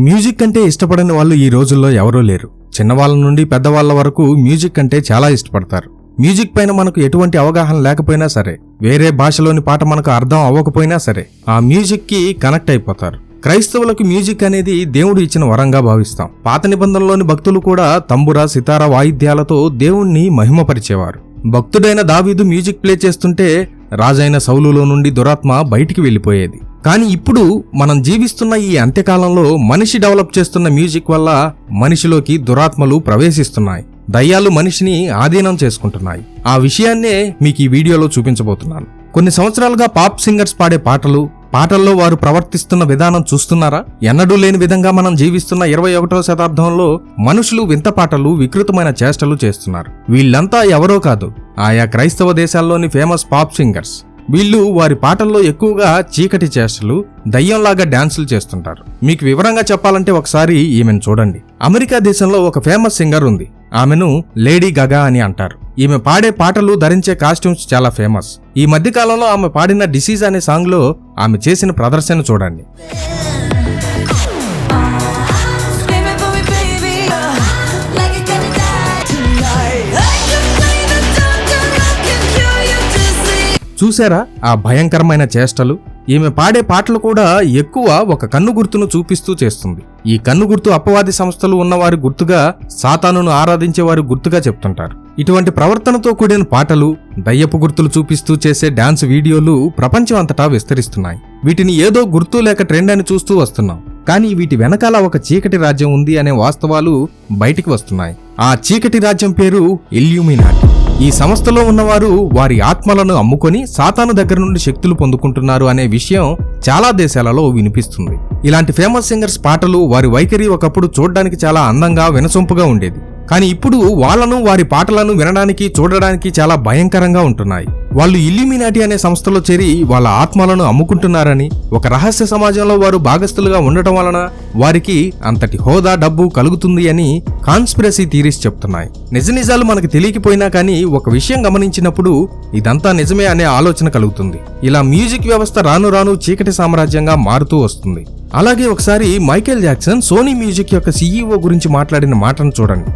Music అంటే ఇష్టపడని వాళ్ళు ఈ రోజుల్లో ఎవరూ లేరు. చిన్నవాళ్ళ నుండి పెద్దవాళ్ళ వరకు మ్యూజిక్ అంటే చాలా ఇష్టపడతారు. మ్యూజిక్ పైన మనకు ఎటువంటి అవగాహన లేకపోయినా సరే వేరే భాషలోని పాట మనకు అర్థం అవ్వకపోయినా సరే ఆ మ్యూజిక్కి కనెక్ట్ అయిపోతారు. క్రైస్తవులకు మ్యూజిక్ అనేది దేవుడు ఇచ్చిన వరంగా భావిస్తాం. పాత నిబంధనలోని భక్తులు కూడా తంబుర సితార వాయిద్యాలతో దేవుణ్ణి మహిమపరిచేవారు. భక్తుడైన దావీదు మ్యూజిక్ ప్లే చేస్తుంటే రాజైన సౌలులో నుండి దురాత్మ బయటికి వెళ్ళిపోయేది. కానీ ఇప్పుడు మనం జీవిస్తున్న ఈ అంత్యకాలంలో మనిషి డెవలప్ చేస్తున్న మ్యూజిక్ వల్ల మనిషిలోకి దురాత్మలు ప్రవేశిస్తున్నాయి. దయ్యాలు మనిషిని ఆధీనం చేసుకుంటున్నాయి. ఆ విషయాన్నే మీకు ఈ వీడియోలో చూపించబోతున్నాను. కొన్ని సంవత్సరాలుగా పాప్ సింగర్స్ పాడే పాటలు పాటల్లో వారు ప్రవర్తిస్తున్న విధానం చూస్తున్నారా? ఎన్నడూ లేని విధంగా మనం జీవిస్తున్న ఇరవై ఒకటో శతాబ్దంలో మనుషులు వింత పాటలు వికృతమైన చేష్టలు చేస్తున్నారు. వీళ్ళంతా ఎవరో కాదు ఆయా క్రైస్తవ దేశాల్లోని ఫేమస్ పాప్ సింగర్స్. వీళ్ళు వారి పాటల్లో ఎక్కువగా చీకటి చేష్టలు దయ్యంలాగా డాన్సులు చేస్తుంటారు. మీకు వివరంగా చెప్పాలంటే ఒకసారి ఈమెను చూడండి. అమెరికా దేశంలో ఒక ఫేమస్ సింగర్ ఉంది. ఆమెను లేడీ గగా అని అంటారు. ఈమె పాడే పాటలు ధరించే కాస్ట్యూమ్స్ చాలా ఫేమస్ ఈ మధ్యకాలంలో ఆమె పాడిన డిసీజ్ అనే సాంగ్లో ఆమె చేసిన ప్రదర్శన చూడండి. చూసారా ఆ భయంకరమైన చేష్టలు? ఈమె పాడే పాటలు కూడా ఎక్కువ ఒక కన్ను గుర్తును చూపిస్తూ చేస్తుంది. ఈ కన్ను గుర్తు అపవాది సంస్థలు ఉన్నవారి గుర్తుగా సాతానును ఆరాధించేవారు గుర్తుగా చెప్తుంటారు. ఇటువంటి ప్రవర్తనతో కూడిన పాటలు దయ్యపు గుర్తులు చూపిస్తూ చేసే డాన్స్ వీడియోలు ప్రపంచం అంతటా విస్తరిస్తున్నాయి. వీటిని ఏదో గుర్తు లేక ట్రెండ్ అని చూస్తూ వస్తున్నాం. కానీ వీటి వెనకాల ఒక చీకటి రాజ్యం ఉంది అనే వాస్తవాలు బయటికి వస్తున్నాయి. ఆ చీకటి రాజ్యం పేరు ఇల్యూమినాటి. ఈ సంస్థలో ఉన్నవారు వారి ఆత్మలను అమ్ముకొని సాతాను దగ్గర నుండి శక్తులు పొందుకుంటున్నారు అనే విషయం చాలా దేశాలలో వినిపిస్తుంది. ఇలాంటి ఫేమస్ సింగర్స్ పాటలు వారి వైఖరి ఒకప్పుడు చూడడానికి చాలా అందంగా వినసొంపుగా ఉండేది. కానీ ఇప్పుడు వాళ్ళను వారి పాటలను వినడానికి చూడడానికి చాలా భయంకరంగా ఉంటున్నాయి. వాళ్ళు ఇల్యూమినాటి అనే సంస్థలో చేరి వాళ్ళ ఆత్మలను అమ్ముకుంటున్నారని ఒక రహస్య సమాజంలో వారు భాగస్థులుగా ఉండటం వలన వారికి అంతటి హోదా డబ్బు కలుగుతుంది అని కాన్స్పిరసీ థీరీస్ చెప్తున్నాయి. నిజ నిజాలు మనకు తెలియకపోయినా కానీ ఒక విషయం గమనించినప్పుడు ఇదంతా నిజమే అనే ఆలోచన కలుగుతుంది. ఇలా మ్యూజిక్ వ్యవస్థ రాను రాను చీకటి సామ్రాజ్యంగా మారుతూ వస్తుంది. అలాగే ఒకసారి మైకేల్ జాక్సన్ సోనీ మ్యూజిక్ యొక్క సీఈఓ గురించి మాట్లాడిన మాటను చూడండి.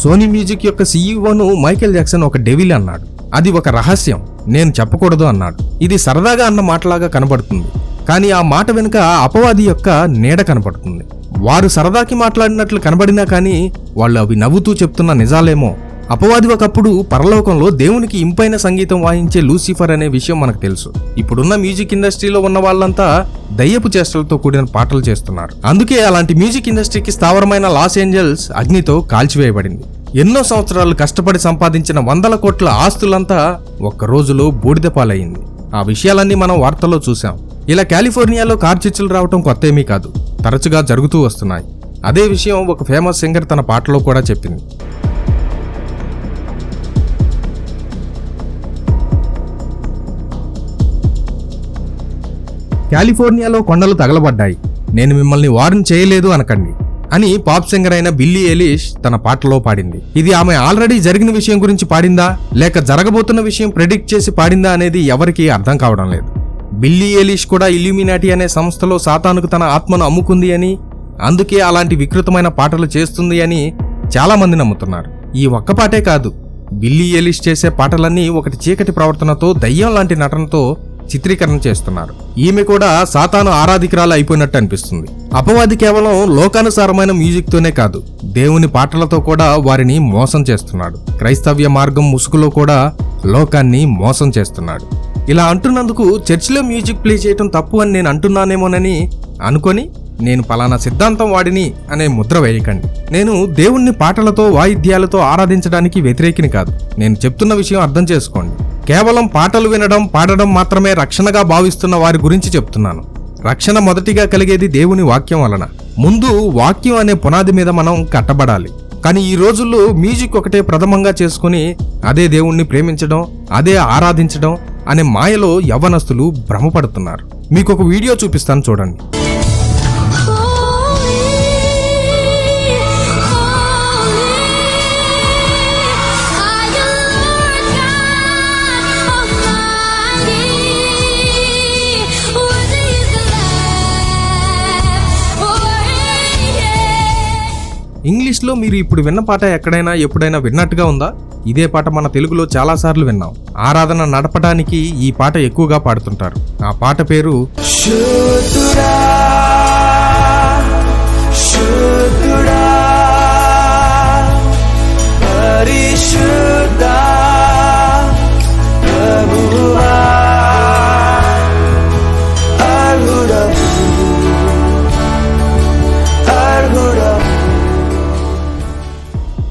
సోనీ మ్యూజిక్ యొక్క సీఈఓను మైకేల్ జాక్సన్ ఒక డెవిల్ అన్నాడు. అది ఒక రహస్యం. నేను చెప్పకూడదు అన్నాడు. ఇది సరదాగా అన్న మాటలాగా కనబడుతుంది. కానీ ఆ మాట వెనుక అపవాది యొక్క నీడ కనబడుతుంది. వారు సరదాకి మాట్లాడినట్లు కనబడినా కానీ వాళ్ళు అవి నవ్వుతూ చెప్తున్న నిజాలేమో అపవాది ఒకప్పుడు పరలోకంలో దేవునికి ఇంపైన సంగీతం వాయించే లూసిఫర్ అనే విషయం మనకు తెలుసు. ఇప్పుడున్న మ్యూజిక్ ఇండస్ట్రీలో ఉన్న వాళ్ళంతా దయ్యపు చేష్టలతో కూడిన పాటలు చేస్తున్నారు. అందుకే అలాంటి మ్యూజిక్ ఇండస్ట్రీకి స్థావరమైన లాస్ ఏంజల్స్ అగ్నితో కాల్చివేయబడింది. ఎన్నో సంవత్సరాలు కష్టపడి సంపాదించిన వందల కోట్ల ఆస్తులంతా ఒక్క రోజులో బూడిద పాలయ్యింది. ఆ విషయాలన్నీ మనం వార్తల్లో చూసాం ఇలా కాలిఫోర్నియాలో కార్చిచ్చులు రావటం కొత్త ఏమీ కాదు. తరచుగా జరుగుతూ వస్తున్నాయి. అదే విషయం ఒక ఫేమస్ సింగర్ తన పాటలో కూడా చెప్పింది. కాలిఫోర్నియాలో కొండలు తగలబడ్డాయి. నేను మిమ్మల్ని వార్న్ చేయలేదు అనకండి అని పాప్ సింగర్ అయిన బిల్లీ ఎలిష్ తన పాటలో పాడింది. ఇది ఆమె ఆల్రెడీ జరిగిన విషయం గురించి పాడిందా? లేక జరగబోతున్న విషయం ప్రెడిక్ట్ చేసి పాడిందా అనేది ఎవరికీ అర్థం కావడం లేదు. బిల్లీ ఎలీష్ కూడా ఇల్యూమినాటి అనే సంస్థలో సాతానుకు తన ఆత్మను అమ్ముకుంది అని అందుకే అలాంటి వికృతమైన పాటలు చేస్తుంది అని చాలామంది నమ్ముతున్నారు. ఈ ఒక్క పాటే కాదు బిల్లీ ఎలిష్ చేసే పాటలన్నీ ఒకటి చీకటి ప్రవర్తనతో దయ్యం లాంటి నటనతో చిత్రీకరణ చేస్తున్నారు. ఈమె కూడా సాతాను ఆరాధికురాలు అయిపోయినట్టు అనిపిస్తుంది. అపవాది కేవలం లోకానుసారమైన మ్యూజిక్తోనే కాదు దేవుని పాటలతో కూడా వారిని మోసం చేస్తున్నాడు. క్రైస్తవ్య మార్గం ముసుగులో కూడా లోకాన్ని మోసం చేస్తున్నాడు. ఇలా అంటున్నందుకు చర్చిలో మ్యూజిక్ ప్లే చేయటం తప్పు అని నేను అంటున్నానేమోనని అనుకొని నేను పలానా సిద్ధాంతం వాడిని అనే ముద్ర వేయకండి. నేను దేవుణ్ణి పాటలతో వాయిద్యాలతో ఆరాధించడానికి వ్యతిరేకిని కాదు. నేను చెప్తున్న విషయం అర్థం చేసుకోండి. కేవలం పాటలు వినడం పాడడం మాత్రమే రక్షణగా భావిస్తున్న వారి గురించి చెప్తున్నాను. రక్షణ మొదటిగా కలిగేది దేవుని వాక్యం వలన. ముందు వాక్యం అనే పునాది మీద మనం కట్టబడాలి. కానీ ఈ రోజుల్లో మ్యూజిక్ ఒకటే ప్రథమంగా చేసుకుని అదే దేవుణ్ణి ప్రేమించడం అదే ఆరాధించడం అనే మాయలో యవ్వనస్తులు భ్రమపడుతున్నారు. మీకు ఒక వీడియో చూపిస్తాను చూడండి. ఇంగ్లీష్లో మీరు ఇప్పుడు విన్న పాట ఎక్కడైనా ఎప్పుడైనా విన్నట్టుగా ఉందా? ఇదే పాట మన తెలుగులో చాలాసార్లు విన్నాం. ఆరాధన నడపడానికి ఈ పాట ఎక్కువగా పాడుతుంటారు. ఆ పాట పేరు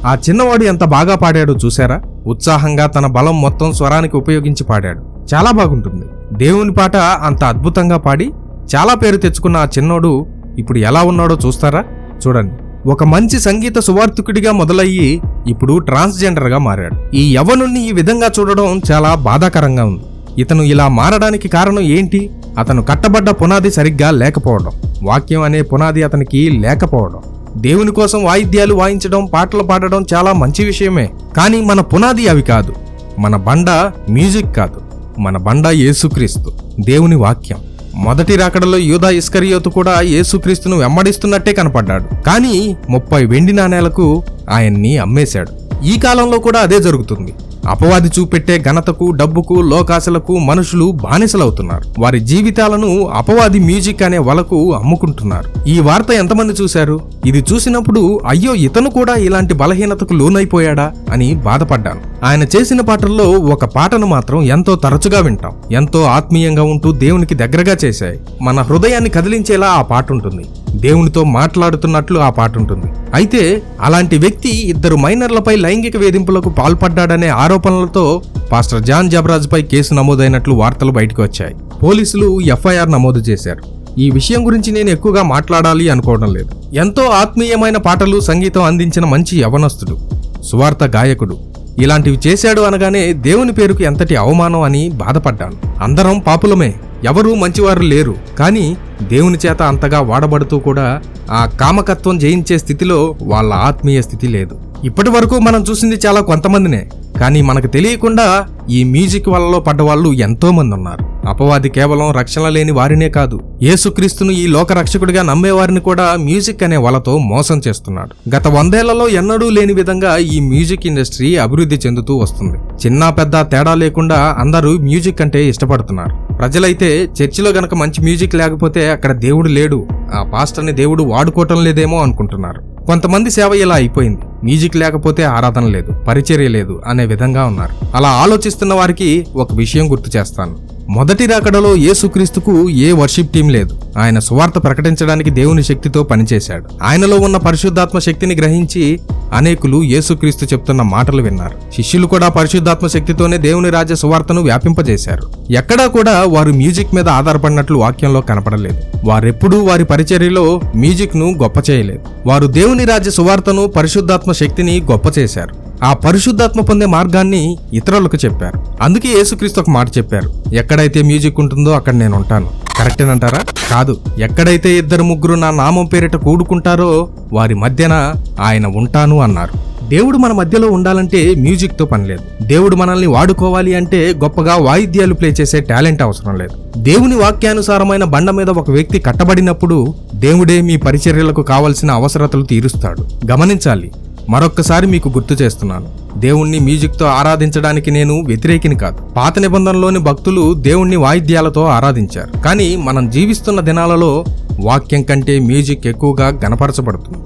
ఆ చిన్నవాడు ఎంత బాగా పాడాడో చూసారా ఉత్సాహంగా తన బలం మొత్తం స్వరానికి ఉపయోగించి పాడాడు. చాలా బాగుంటుంది. దేవుని పాట అంత అద్భుతంగా పాడి చాలా పేరు తెచ్చుకున్న ఆ చిన్నోడు ఇప్పుడు ఎలా ఉన్నాడో చూస్తారా? చూడండి. ఒక మంచి సంగీత సువార్థికుడిగా మొదలయ్యి ఇప్పుడు ట్రాన్స్జెండర్గా మారాడు. ఈ యవ్వనుణ్ణి ఈ విధంగా చూడడం చాలా బాధాకరంగా ఉంది. ఇతను ఇలా మారడానికి కారణం ఏంటి? అతను కట్టబడ్డ పునాది సరిగ్గా లేకపోవడం. వాక్యం అనే పునాది అతనికి లేకపోవడం. దేవుని కోసం వాయిద్యాలు వాయించడం పాటలు పాడడం చాలా మంచి విషయమే. కానీ మన పునాది అవి కాదు. మన బండ మ్యూజిక్ కాదు. మన బండ యేసుక్రీస్తు. దేవుని వాక్యం. మొదటి రాకడలో యూదా ఇస్కరియోతు కూడా యేసుక్రీస్తును వెంబడిస్తున్నట్టే కనపడ్డాడు. కానీ ముప్పై వెండి నాణేలకు ఆయన్ని అమ్మేశాడు. ఈ కాలంలో కూడా అదే జరుగుతుంది. అపవాది చూపెట్టే ఘనతకు డబ్బుకు లోకాశలకు మనుషులు బానిసలవుతున్నారు. వారి జీవితాలను అపవాది మ్యూజిక్ అనే వలకు అమ్ముకుంటున్నారు. ఈ వార్త ఎంతమంది చూశారు? ఇది చూసినప్పుడు అయ్యో ఇతను కూడా ఇలాంటి బలహీనతకు లోనైపోయాడా అని బాధపడ్డాను. ఆయన చేసిన పాటల్లో ఒక పాటను మాత్రం ఎంతో తరచుగా వింటాం. ఎంతో ఆత్మీయంగా ఉంటూ దేవునికి దగ్గరగా చేశాయి. మన హృదయాన్ని కదిలించేలా ఆ పాట ఉంటుంది దేవునితో మాట్లాడుతున్నట్లు ఆ పాట ఉంటుంది. అయితే అలాంటి వ్యక్తి ఇద్దరు మైనర్లపై లైంగిక వేధింపులకు పాల్పడ్డాడనే ఆరోపణలతో పాస్టర్ జాన్ జబరాజ్పై కేసు నమోదైనట్లు వార్తలు బయటకు వచ్చాయి. పోలీసులు ఎఫ్ఐఆర్ నమోదు చేశారు. ఈ విషయం గురించి నేను ఎక్కువగా మాట్లాడాలి అనుకోవడం లేదు. ఎంతో ఆత్మీయమైన పాటలు సంగీతం అందించిన మంచి యవనస్తుడు సువార్త గాయకుడు ఇలాంటివి చేశాడు అనగానే దేవుని పేరుకు ఎంతటి అవమానం అని బాధపడ్డాను. అందరం పాపులమే ఎవరూ మంచివారు లేరు. కానీ దేవుని చేత అంతగా వాడబడుతూ కూడా ఆ కామకత్వం జయించే స్థితిలో వాళ్ళ ఆత్మీయ స్థితి లేదు. ఇప్పటి వరకు మనం చూసింది చాలా కొంతమందినే. కానీ మనకు తెలియకుండా ఈ మ్యూజిక్ వలలో పడ్డవాళ్ళు ఎంతోమంది ఉన్నారు. అపవాది కేవలం రక్షణ లేని వారినే కాదు. యేసుక్రీస్తును ఈ లోక రక్షకుడిగా నమ్మేవారిని కూడా మ్యూజిక్ అనే వలతో మోసం చేస్తున్నాడు. గత వందేళ్ళలో ఎన్నడూ లేని విధంగా ఈ మ్యూజిక్ ఇండస్ట్రీ అభివృద్ధి చెందుతూ వస్తుంది. చిన్న పెద్ద తేడా లేకుండా అందరూ మ్యూజిక్ అంటే ఇష్టపడుతున్నారు. ప్రజలైతే చర్చిలో గనక మంచి మ్యూజిక్ లేకపోతే అక్కడ దేవుడు లేడు. ఆ పాస్టర్ని దేవుడు వాడుకోవటం లేదేమో అనుకుంటున్నారు. కొంతమంది సేవ ఇలా అయిపోయింది. మ్యూజిక్ లేకపోతే ఆరాధన లేదు పరిచర్య లేదు అనే విధంగా ఉన్నారు. అలా ఆలోచిస్తున్న వారికి ఒక విషయం గుర్తు చేస్తాను. మొదటి రాకడలో యేసుక్రీస్తుకు ఏ వర్షిప్ టీం లేదు. ఆయన సువార్త ప్రకటించడానికి దేవుని శక్తితో పనిచేశాడు. ఆయనలో ఉన్న పరిశుద్ధాత్మ శక్తిని గ్రహించి అనేకులు యేసుక్రీస్తు చెప్తున్న మాటలు విన్నారు. శిష్యులు కూడా పరిశుద్ధాత్మ శక్తితోనే దేవుని రాజ్య సువార్తను వ్యాపింపజేశారు. ఎక్కడా కూడా వారు మ్యూజిక్ మీద ఆధారపడినట్లు వాక్యంలో కనపడలేదు. వారెప్పుడూ వారి పరిచర్యలో మ్యూజిక్ను గొప్ప చేయలేదు. వారు దేవుని రాజ్య సువార్తను పరిశుద్ధాత్మ శక్తిని గొప్ప చేశారు. ఆ పరిశుద్ధాత్మ పొందే మార్గాన్ని ఇతరులకు చెప్పారు. అందుకే యేసుక్రీస్తు ఒక మాట చెప్పారు. ఎక్కడైతే మ్యూజిక్ ఉంటుందో అక్కడ నేను ఉంటాను. కరెక్టేనంటారా? కాదు. ఎక్కడైతే ఇద్దరు ముగ్గురు నా నామం పేరిట కూడుకుంటారో వారి మధ్యన ఆయన ఉంటాను అన్నారు. దేవుడు మన మధ్యలో ఉండాలంటే మ్యూజిక్తో పని లేదు. దేవుడు మనల్ని వాడుకోవాలి అంటే గొప్పగా వాయిద్యాలు ప్లే చేసే టాలెంట్ అవసరం లేదు. దేవుని వాక్యానుసారమైన బండ మీద ఒక వ్యక్తి కట్టబడినప్పుడు దేవుడే మీ పరిచర్యలకు కావలసిన అవసరతలు తీరుస్తాడు. గమనించాలి. మరొక్కసారి మీకు గుర్తు చేస్తున్నాను. దేవుణ్ణి మ్యూజిక్తో ఆరాధించడానికి నేను వ్యతిరేకిని కాదు. పాత నిబంధనలోని భక్తులు దేవుణ్ణి వాయిద్యాలతో ఆరాధించారు. కానీ మనం జీవిస్తున్న దినాలలో వాక్యం కంటే మ్యూజిక్ ఎక్కువగా గనపరచబడుతుంది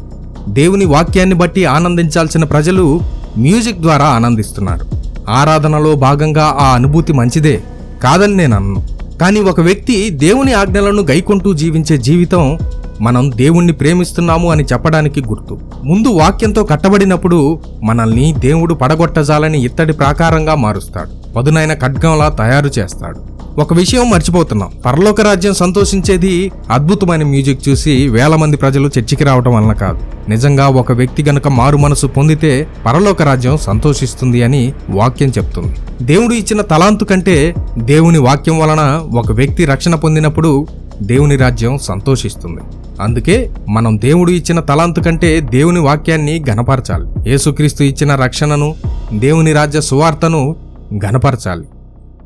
దేవుని వాక్యాన్ని బట్టి ఆనందించాల్సిన ప్రజలు మ్యూజిక్ ద్వారా ఆనందిస్తున్నారు. ఆరాధనలో భాగంగా ఆ అనుభూతి మంచిదే కాదని నేను అన్ను. కానీ ఒక వ్యక్తి దేవుని ఆజ్ఞలను గైకొంటూ జీవించే జీవితం మనం దేవుణ్ణి ప్రేమిస్తున్నాము అని చెప్పడానికి గుర్తు. ముందు వాక్యంతో కట్టబడినప్పుడు మనల్ని దేవుడు పడగొట్టజాలని ఇత్తడి ప్రాకారంగా మారుస్తాడు. పదునైన ఖడ్గంలా తయారు చేస్తాడు. ఒక విషయం మర్చిపోతున్నాం. పరలోక రాజ్యం సంతోషించేది అద్భుతమైన మ్యూజిక్ చూసి వేల మంది ప్రజలు చర్చికి రావటం వలన కాదు. నిజంగా ఒక వ్యక్తి గనుక మారు మనసు పొందితే పరలోక రాజ్యం సంతోషిస్తుంది అని వాక్యం చెప్తుంది. దేవుడు ఇచ్చిన తలాంతు కంటే దేవుని వాక్యం వలన ఒక వ్యక్తి రక్షణ పొందినప్పుడు దేవుని రాజ్యం సంతోషిస్తుంది. అందుకే మనం దేవుడు ఇచ్చిన తలాంతు కంటే దేవుని వాక్యాన్ని ఘనపరచాలి. యేసుక్రీస్తు ఇచ్చిన రక్షణను దేవుని రాజ్య సువార్తను ఘనపరచాలి.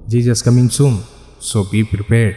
Jesus coming soon. So be prepared.